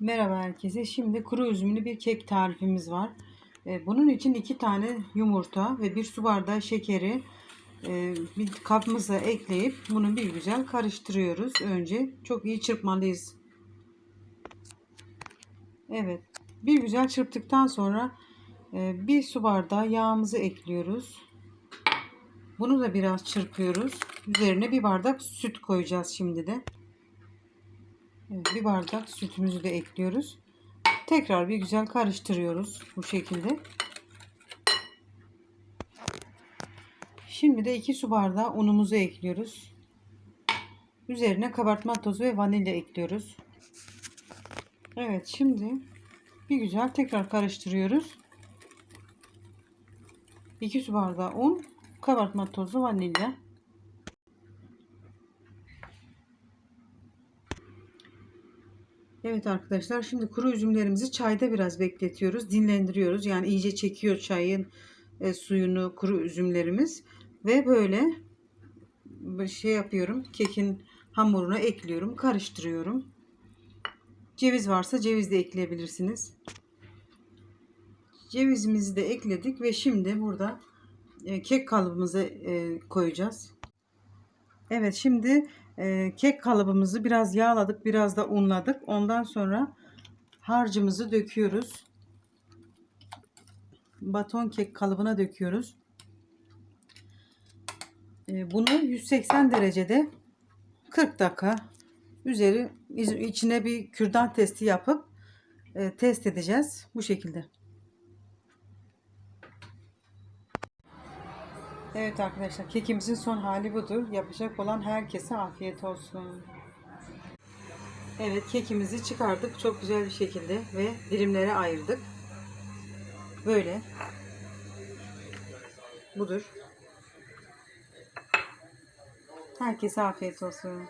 Merhaba herkese. Şimdi kuru üzümlü bir kek tarifimiz var. Ee, Bunun için iki tane yumurta ve bir su bardağı şekeri e, bir kabımıza ekleyip bunu bir güzel karıştırıyoruz. Önce çok iyi çırpmalıyız. Evet. Bir güzel çırptıktan sonra e, bir su bardağı yağımızı ekliyoruz. Bunu da biraz çırpıyoruz. Üzerine bir bardak süt koyacağız şimdi de. Evet, bir bardak sütümüzü de ekliyoruz. Tekrar bir güzel karıştırıyoruz bu şekilde. Şimdi de 2 su bardağı unumuzu ekliyoruz. Üzerine kabartma tozu ve vanilya ekliyoruz. Evet şimdi bir güzel tekrar karıştırıyoruz. 2 su bardağı un, kabartma tozu, vanilya. Evet arkadaşlar şimdi kuru üzümlerimizi çayda biraz bekletiyoruz. Dinlendiriyoruz. Yani iyice çekiyor çayın e, suyunu kuru üzümlerimiz. Ve böyle bir şey yapıyorum. Kekin hamuruna ekliyorum. Karıştırıyorum. Ceviz varsa ceviz de ekleyebilirsiniz. Cevizimizi de ekledik ve şimdi burada e, kek kalıbımızı e, koyacağız. Evet şimdi e, kek kalıbımızı biraz yağladık biraz da unladık. Ondan sonra harcımızı döküyoruz. Baton kek kalıbına döküyoruz. E, bunu 180 derecede 40 dakika üzeri içine bir kürdan testi yapıp e, test edeceğiz. Bu şekilde. Evet arkadaşlar kekimizin son hali budur. Yapacak olan herkese afiyet olsun. Evet kekimizi çıkardık çok güzel bir şekilde ve dilimlere ayırdık. Böyle. Budur. Herkese afiyet olsun.